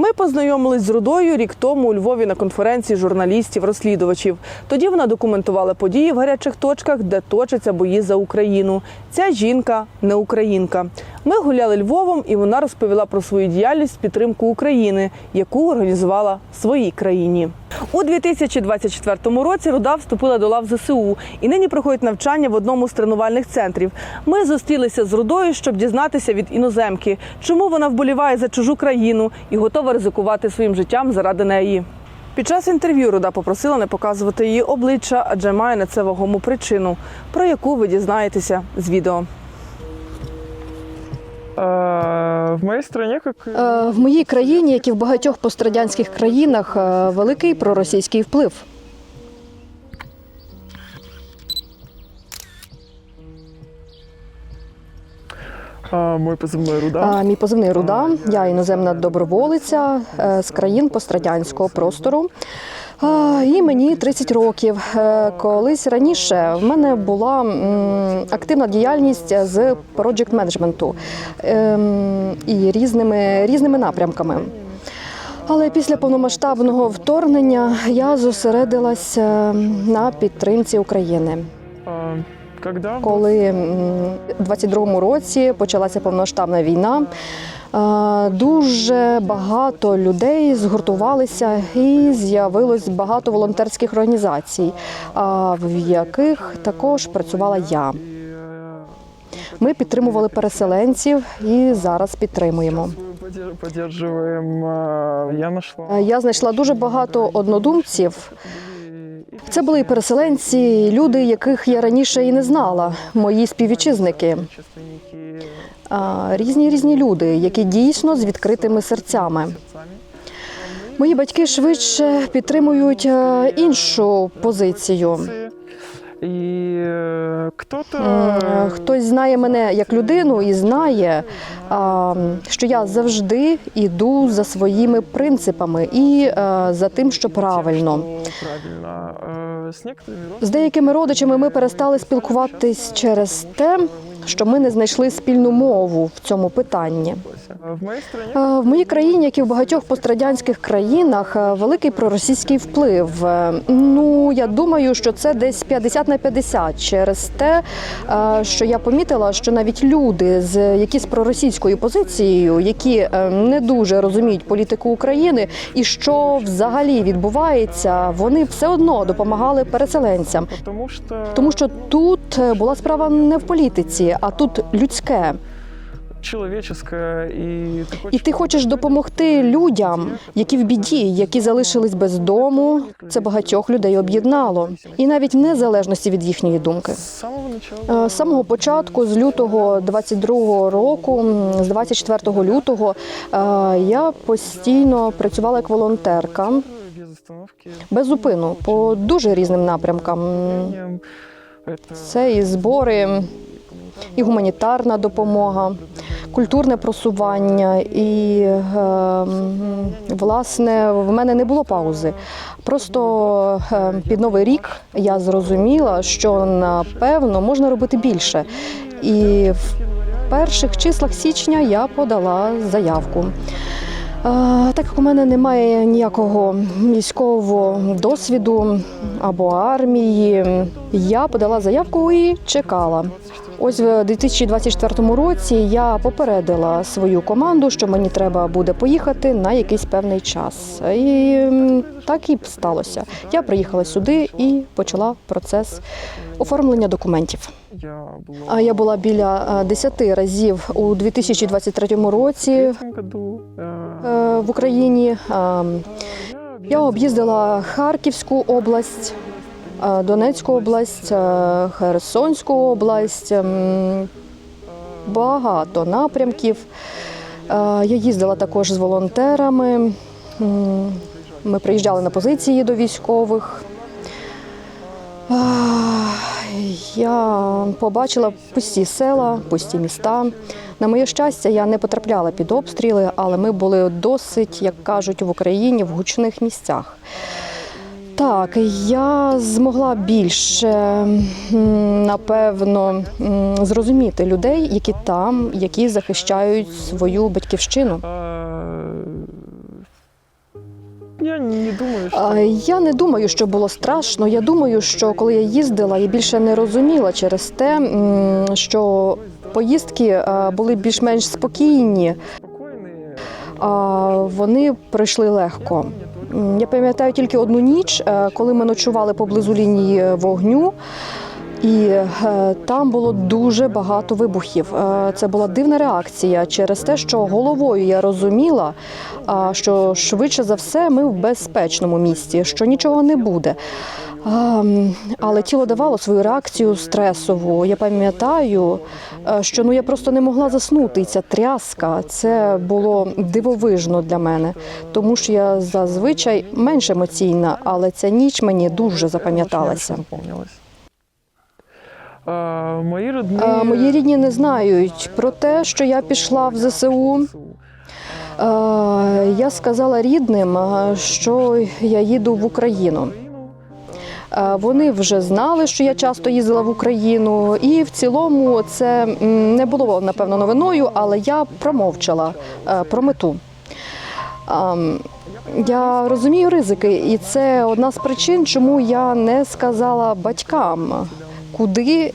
Ми познайомились з Рудою рік тому у Львові на конференції журналістів-розслідувачів. Тоді вона документувала події в гарячих точках, де точаться бої за Україну. Ця жінка не українка. Ми гуляли Львовом, і вона розповіла про свою діяльність в підтримку України, яку організувала в своїй країні. У 2024 році Руда вступила до лав ЗСУ і нині проходить навчання в одному з тренувальних центрів. Ми зустрілися з Рудою, щоб дізнатися від іноземки, чому вона вболіває за чужу країну і готова ризикувати своїм життям заради неї. Під час інтерв'ю Руда попросила не показувати її обличчя, адже має на це вагому причину, про яку ви дізнаєтеся з відео. В моїй страні Е, В моїй країні, як і в багатьох пострадянських країнах, е, великий проросійський вплив. А, мой позывной Руда. А, Мій позивний руда. Я іноземна доброволиця е, з країн пострадянського простору. А, І мені 30 років. Е, Колись раніше в мене була м, активна діяльність з проджект менеджменту ем, і різними, різними напрямками. Але після повномасштабного вторгнення я зосередилася на підтримці України А, когда? был- Коли м, у 22-му році почалася повномасштабна війна, е, дуже багато людей згуртувалися і з'явилось багато волонтерських організацій, а, в яких також працювала я. И, э, Ми підтримували переселенців і зараз підтримуємо. мы поддерж- поддерживаем. а, Я нашла. Е, Я знайшла дуже багато однодумців. Це були переселенці, люди, яких я раніше і не знала, мої співвітчизники. Різні різні люди, які дійсно з відкритими серцями. Мої батьки швидше підтримують е, іншу позицію. И э, кто-то... М, Хтось знає мене як людину і знає, а, що я завжди йду за своїми принципами і е, за тим, що правильно. Тем, что правильно. Э, С некоторыми З деякими родичами ми перестали спілкуватись через те, що ми не знайшли спільну мову в цьому питанні. В Е, моїй країні, як і в багатьох пострадянських країнах, е, великий проросійський вплив. Е, Ну я думаю, що це десь 50 на 50 через те, е, що я помітила, що навіть люди з які з проросійською позицією, які е, не дуже розуміють політику України і що взагалі відбувається, вони все одно допомагали переселенцям. Тому що тут е, була справа не в політиці, а тут людське. І ти хочеш допомогти людям, які в біді, які залишились без дому. Це багатьох людей об'єднало, і навіть в незалежності від їхньої думки. Е, З самого початку, з лютого 22-го року, з 24 лютого, е, я постійно працювала як волонтерка без зупину по дуже різним напрямкам. Це і збори, і гуманітарна допомога, культурне просування. І е, власне в мене не було паузи. Просто е, під новий рік я зрозуміла, що напевно можна робити більше. І в перших числах січня я подала заявку. Е, Так як у мене немає ніякого військового досвіду або армії, я подала заявку і чекала. Ось в 2024 році я попередила свою команду, що мені треба буде поїхати на якийсь певний час. І так і сталося. Я приїхала сюди і почала процес оформлення документів. Я була біля е, 10 разів у 2023 році е, в Україні. Я об'їздила Харківську область, е, Донецьку область, е, Херсонську область, ем, багато напрямків. Е, Я їздила також з волонтерами. Ми приїжджали на позиції до військових. Я побачила пусті села, пусті міста. На моє щастя, я не потрапляла під обстріли, але ми були досить, як кажуть в Україні, в гучних місцях. Так, я змогла більше напевно зрозуміти людей, які там, які захищають свою батьківщину. А, не думаю. А, Я не думаю, що було страшно. Я думаю, що коли я їздила, я більше не розуміла через те, що поїздки е, були більш-менш спокійні, а вони пройшли легко. Я пам'ятаю тільки одну ніч, е, коли ми ночували поблизу лінії вогню. І е, там було дуже багато вибухів. Е, це була дивна реакція через те, що головою я розуміла, що швидше за все ми в безпечному місці, що нічого не буде. А, але тіло давало свою реакцію стресову. Я пам'ятаю, е, що ну я просто не могла заснути. І ця тряска це було дивовижно для мене, тому що я зазвичай менш емоційна, але ця ніч мені дуже запам'яталася. Очень запомнилось. А. А, Мої рідні не знають про те, що я пішла в ЗСУ. Е, Я сказала рідним, що я їду в Україну. Вони вже знали, що я часто їздила в Україну, і в цілому це не було напевно новиною, але я промовчала про мету. Я розумію ризики, і це одна з причин, чому я не сказала батькам, куди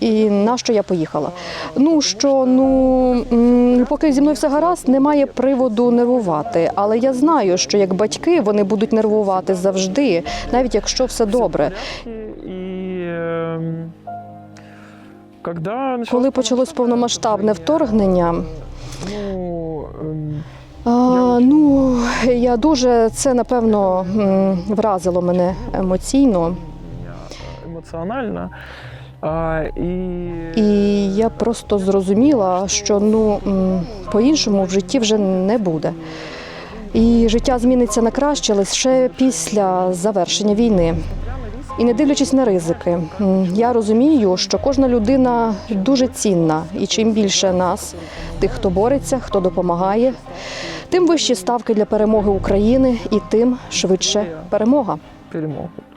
і на що я поїхала. Ну що ну поки зі мною все гаразд, немає приводу нервувати. Але я знаю, що як батьки вони будуть нервувати завжди, навіть якщо все добре. Когда Коли почалось повномасштабне вторгнення. Ну, А, ну я дуже це напевно вразило мене емоційно, меня. А, и... і я просто зрозуміла, що ну по-іншому в житті вже не буде. І життя зміниться на краще лише після завершення війни. І не дивлячись на ризики, я розумію, що кожна людина дуже цінна, і чим більше нас, тих, хто бореться, хто допомагає, тим вищі ставки для перемоги України, і тим швидше перемога. перемогут.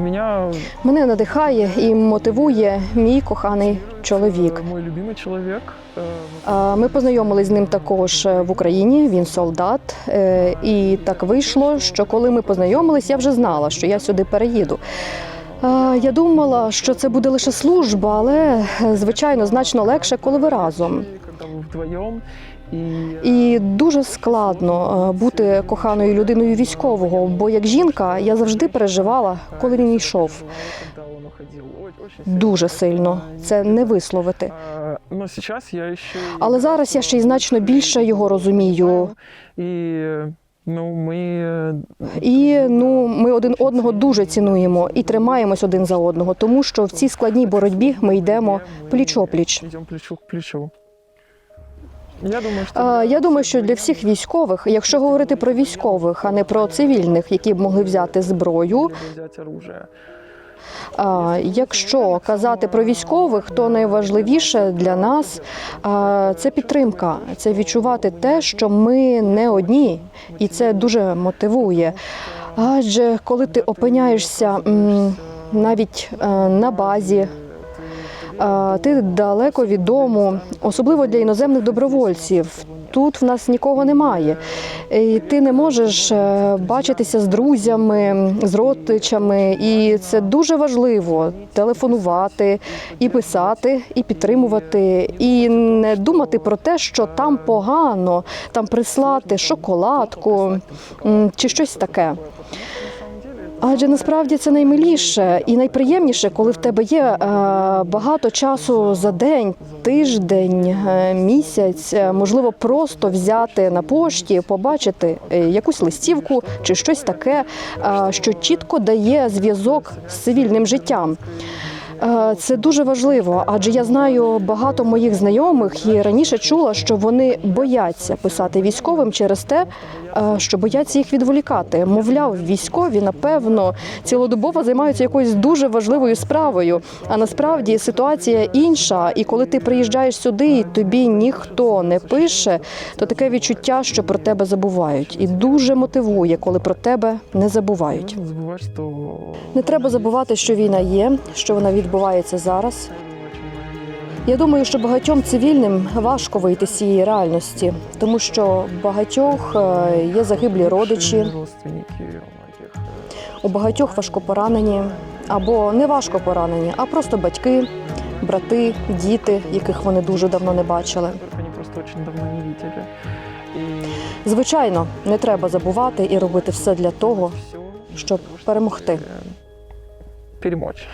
Меня Мене надихає і мотивує мій коханий чоловік. э, мой любимый человек. э, А, Ми познайомились з ним також е, в Україні. Він солдат. Е, І так вийшло, що коли ми познайомились, я вже знала, що я сюди переїду. А, Я думала, що це буде лише служба, але е, звичайно значно легше, коли ви разом. Когда вы вдвоем. И І дуже складно е, бути коханою людиною військового, бо як жінка я завжди переживала, коли він йшов. когда он уходил. О- Очень сильно. Дуже сильно це не висловити. А, Но сейчас я еще... и- Але зараз я ще й значно більше його розумію. И ну, мы э, І ну ми один одного дуже цінуємо і тримаємось один за одного, тому що в цій складній боротьбі ми йдемо пліч-опліч. Идем плечо к плечу. Я думаю. А, Я думаю, що для всіх військових, якщо говорити про військових, а не про цивільних, які б могли взяти зброю. якщо казати про військових, то найважливіше для нас це підтримка, це відчувати те, що ми не одні, і це дуже мотивує. Адже коли ти опиняєшся навіть е, на базі. Ти далеко від дому, особливо для іноземних добровольців. Тут в нас нікого немає. І ти не можеш е, бачитися з друзями, з родичами, і це дуже важливо телефонувати і писати, і підтримувати, і не думати про те, що там погано, там прислати шоколадку чи щось таке. Адже насправді це наймиліше і найприємніше, коли в тебе є е, багато часу за день, тиждень, е, місяць, е, можливо, просто взяти на пошті, побачити якусь листівку чи щось таке, що чітко дає зв'язок з цивільним життям. Е, Це дуже важливо, адже я знаю багато моїх знайомих і раніше чула, що вони бояться писати військовим через те, е, що бояться їх відволікати. Мовляв, військові напевно цілодобово займаються якоюсь дуже важливою справою. А насправді ситуація інша. І коли ти приїжджаєш сюди, і тобі ніхто не пише, то таке відчуття, що про тебе забувають, і дуже мотивує, коли про тебе не забувають. Не треба забувати, що війна є, що вона відбувається зараз. Я думаю, що багатьом цивільним важко вийти з цієї реальності, тому що в багатьох е, є загиблі родичі, Родственники у многих. у багатьох важко поранені або не важко поранені, а просто батьки, брати, діти, яких вони дуже давно не бачили. Которых они просто очень давно не видели. И Звичайно, не треба забувати і робити все для того, всё щоб для того, перемогти. чтобы Перемочь.